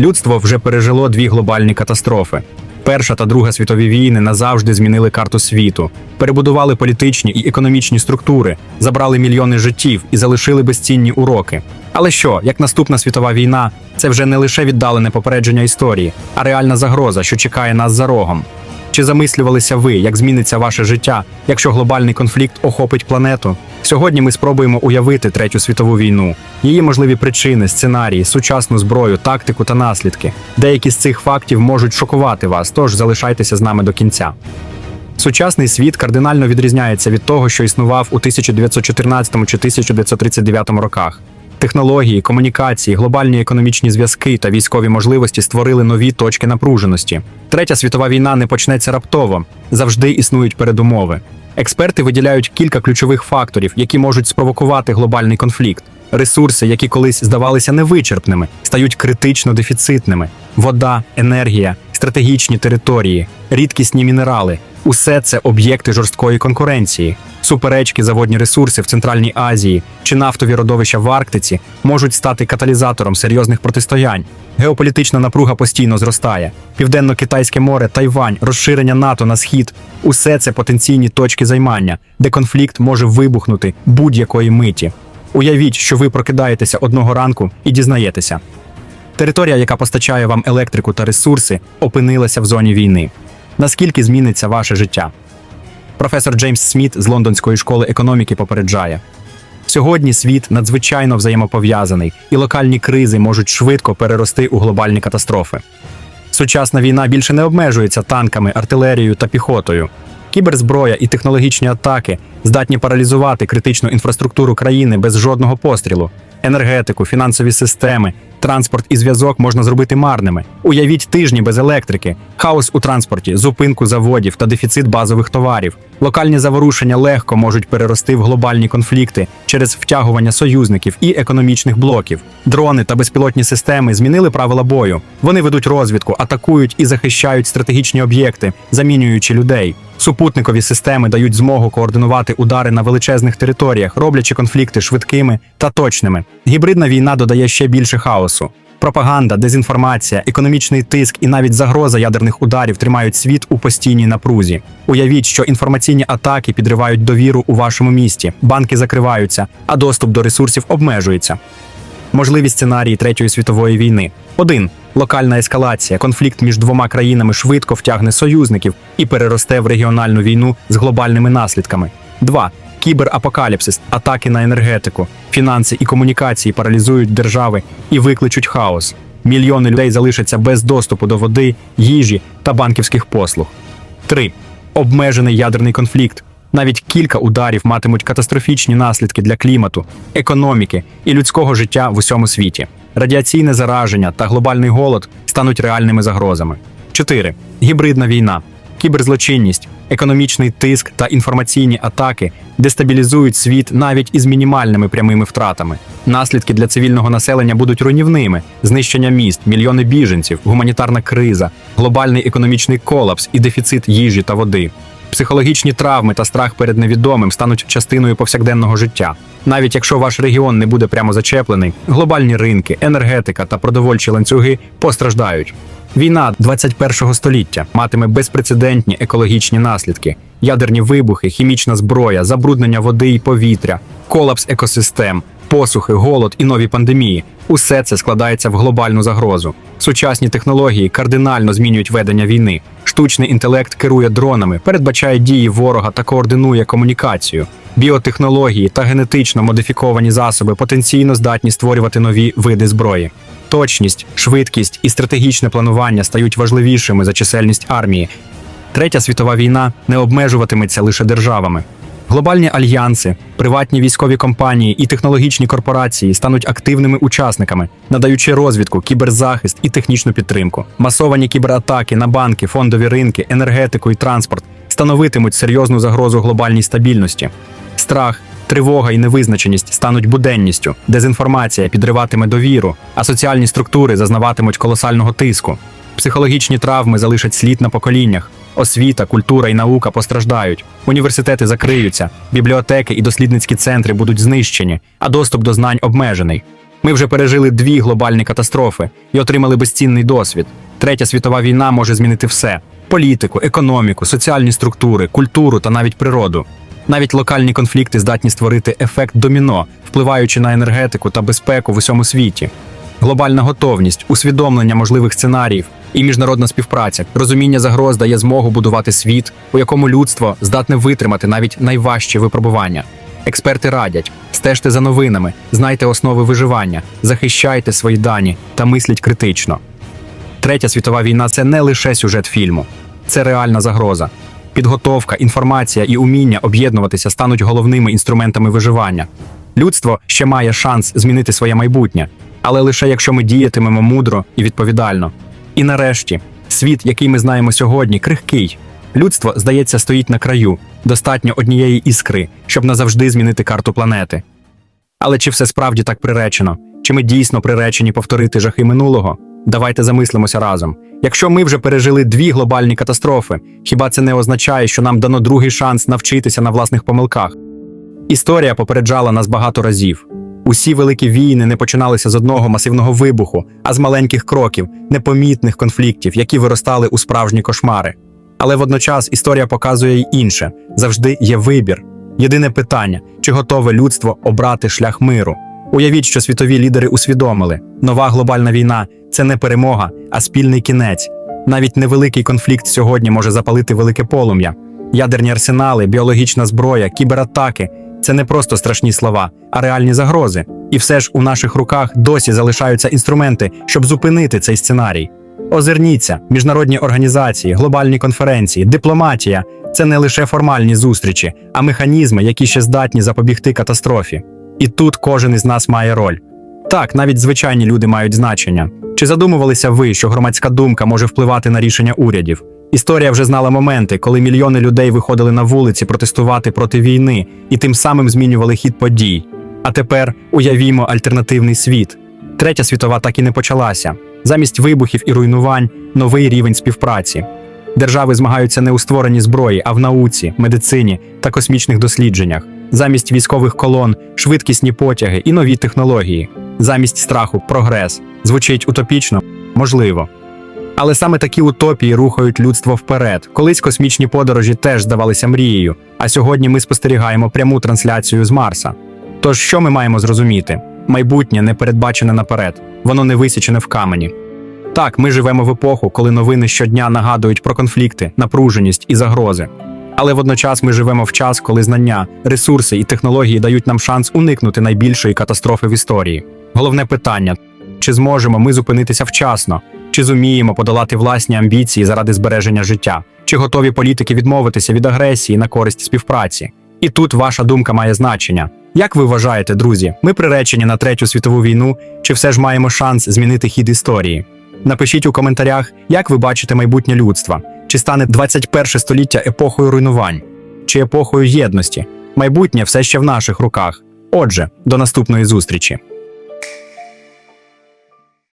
Людство вже пережило дві глобальні катастрофи. Перша та Друга світові війни назавжди змінили карту світу, перебудували політичні і економічні структури, забрали мільйони життів і залишили безцінні уроки. Але що, як наступна світова війна, це вже не лише віддалене попередження історії, а реальна загроза, що чекає нас за рогом. Чи замислювалися ви, як зміниться ваше життя, якщо глобальний конфлікт охопить планету? Сьогодні ми спробуємо уявити третю світову війну, її можливі причини, сценарії, сучасну зброю, тактику та наслідки. Деякі з цих фактів можуть шокувати вас, тож залишайтеся з нами до кінця. Сучасний світ кардинально відрізняється від того, що існував у 1914 чи 1939 роках. Технології, комунікації, глобальні економічні зв'язки та військові можливості створили нові точки напруженості. Третя світова війна не почнеться раптово, завжди існують передумови. Експерти виділяють кілька ключових факторів, які можуть спровокувати глобальний конфлікт. Ресурси, які колись здавалися невичерпними, стають критично дефіцитними: вода, енергія, стратегічні території, рідкісні мінерали усе це об'єкти жорсткої конкуренції. Суперечки за водні ресурси в Центральній Азії чи нафтові родовища в Арктиці можуть стати каталізатором серйозних протистоянь. Геополітична напруга постійно зростає. Південно-Китайське море, Тайвань, розширення НАТО на схід усе це потенційні точки займання, де конфлікт може вибухнути будь-якої миті. Уявіть, що ви прокидаєтеся одного ранку і дізнаєтеся. Територія, яка постачає вам електрику та ресурси, опинилася в зоні війни. Наскільки зміниться ваше життя? Професор Джеймс Сміт з Лондонської школи економіки попереджає: сьогодні світ надзвичайно взаємопов'язаний, і локальні кризи можуть швидко перерости у глобальні катастрофи. Сучасна війна більше не обмежується танками, артилерією та піхотою. Кіберзброя і технологічні атаки здатні паралізувати критичну інфраструктуру країни без жодного пострілу. Енергетику, фінансові системи, транспорт і зв'язок можна зробити марними. Уявіть тижні без електрики, хаос у транспорті, зупинку заводів та дефіцит базових товарів. Локальні заворушення легко можуть перерости в глобальні конфлікти через втягування союзників і економічних блоків. Дрони та безпілотні системи змінили правила бою. Вони ведуть розвідку, атакують і захищають стратегічні об'єкти, замінюючи людей. Супутникові системи дають змогу координувати удари на величезних територіях, роблячи конфлікти швидкими та точними. Гібридна війна додає ще більше хаосу. Пропаганда, дезінформація, економічний тиск і навіть загроза ядерних ударів тримають світ у постійній напрузі. Уявіть, що інформаційні атаки підривають довіру у вашому місті, банки закриваються, а доступ до ресурсів обмежується. Можливі сценарії Третьої світової війни. 1. Локальна ескалація. Конфлікт між двома країнами швидко втягне союзників і переросте в регіональну війну з глобальними наслідками. 2. Кіберапокаліпсис, атаки на енергетику, фінанси і комунікації паралізують держави і викличуть хаос. Мільйони людей залишаться без доступу до води, їжі та банківських послуг. 3. Обмежений ядерний конфлікт. Навіть кілька ударів матимуть катастрофічні наслідки для клімату, економіки і людського життя в усьому світі. Радіаційне зараження та глобальний голод стануть реальними загрозами. 4. Гібридна війна, кіберзлочинність, економічний тиск та інформаційні атаки дестабілізують світ навіть із мінімальними прямими втратами. Наслідки для цивільного населення будуть руйнівними: знищення міст, мільйони біженців, гуманітарна криза, глобальний економічний колапс і дефіцит їжі та води. Психологічні травми та страх перед невідомим стануть частиною повсякденного життя. Навіть якщо ваш регіон не буде прямо зачеплений, глобальні ринки, енергетика та продовольчі ланцюги постраждають. Війна 21-го століття матиме безпрецедентні екологічні наслідки: ядерні вибухи, хімічна зброя, забруднення води і повітря, колапс екосистем, посухи, голод і нові пандемії. Усе це складається в глобальну загрозу. Сучасні технології кардинально змінюють ведення війни. Штучний інтелект керує дронами, передбачає дії ворога та координує комунікацію. Біотехнології та генетично модифіковані засоби потенційно здатні створювати нові види зброї. Точність, швидкість і стратегічне планування стають важливішими за чисельність армії. Третя світова війна не обмежуватиметься лише державами. Глобальні альянси, приватні військові компанії і технологічні корпорації стануть активними учасниками, надаючи розвідку, кіберзахист і технічну підтримку. Масовані кібератаки на банки, фондові ринки, енергетику і транспорт становитимуть серйозну загрозу глобальній стабільності. Страх, тривога і невизначеність стануть буденністю, дезінформація підриватиме довіру, а соціальні структури зазнаватимуть колосального тиску. Психологічні травми залишать слід на поколіннях. Освіта, культура і наука постраждають. Університети закриються, бібліотеки і дослідницькі центри будуть знищені, а доступ до знань обмежений. Ми вже пережили дві глобальні катастрофи і отримали безцінний досвід. Третя світова війна може змінити все: політику, економіку, соціальні структури, культуру та навіть природу. Навіть локальні конфлікти здатні створити ефект доміно, впливаючи на енергетику та безпеку в усьому світі. Глобальна готовність, усвідомлення можливих сценаріїв і міжнародна співпраця, розуміння загроз дає змогу будувати світ, у якому людство здатне витримати навіть найважчі випробування. Експерти радять, стежте за новинами, знайте основи виживання, захищайте свої дані та мисліть критично. Третя світова війна це не лише сюжет фільму, це реальна загроза. Підготовка, інформація і уміння об'єднуватися стануть головними інструментами виживання. Людство ще має шанс змінити своє майбутнє, але лише якщо ми діятимемо мудро і відповідально. І нарешті, світ, який ми знаємо сьогодні, крихкий. Людство, здається, стоїть на краю, достатньо однієї іскри, щоб назавжди змінити карту планети. Але чи все справді так приречено? Чи ми дійсно приречені повторити жахи минулого? Давайте замислимося разом. Якщо ми вже пережили дві глобальні катастрофи, хіба це не означає, що нам дано другий шанс навчитися на власних помилках? Історія попереджала нас багато разів. Усі великі війни не починалися з одного масивного вибуху, а з маленьких кроків, непомітних конфліктів, які виростали у справжні кошмари. Але водночас історія показує й інше: завжди є вибір. Єдине питання: чи готове людство обрати шлях миру? Уявіть, що світові лідери усвідомили, нова глобальна війна це не перемога, а спільний кінець. Навіть невеликий конфлікт сьогодні може запалити велике полум'я. Ядерні арсенали, біологічна зброя, кібератаки це не просто страшні слова, а реальні загрози. І все ж у наших руках досі залишаються інструменти, щоб зупинити цей сценарій. Озирніться, міжнародні організації, глобальні конференції, дипломатія це не лише формальні зустрічі, а механізми, які ще здатні запобігти катастрофі. І тут кожен із нас має роль. Так, навіть звичайні люди мають значення. Чи задумувалися ви, що громадська думка може впливати на рішення урядів? Історія вже знала моменти, коли мільйони людей виходили на вулиці протестувати проти війни і тим самим змінювали хід подій. А тепер уявімо альтернативний світ. Третя світова так і не почалася. Замість вибухів і руйнувань новий рівень співпраці. Держави змагаються не у створенні зброї, а в науці, медицині та космічних дослідженнях. Замість військових колон, швидкісні потяги і нові технології. Замість страху прогрес. Звучить утопічно? Можливо. Але саме такі утопії рухають людство вперед. Колись космічні подорожі теж здавалися мрією, а сьогодні ми спостерігаємо пряму трансляцію з Марса. Тож що ми маємо зрозуміти? Майбутнє не передбачене наперед, воно не висічене в камені. Так, ми живемо в епоху, коли новини щодня нагадують про конфлікти, напруженість і загрози. Але водночас ми живемо в час, коли знання, ресурси і технології дають нам шанс уникнути найбільшої катастрофи в історії. Головне питання: чи зможемо ми зупинитися вчасно, чи зуміємо подолати власні амбіції заради збереження життя, чи готові політики відмовитися від агресії на користь співпраці? І тут ваша думка має значення. Як ви вважаєте, друзі, ми приречені на третю світову війну, чи все ж маємо шанс змінити хід історії? Напишіть у коментарях, як ви бачите майбутнє людства, чи стане 21 століття епохою руйнувань, чи епохою єдності. Майбутнє все ще в наших руках. Отже, до наступної зустрічі.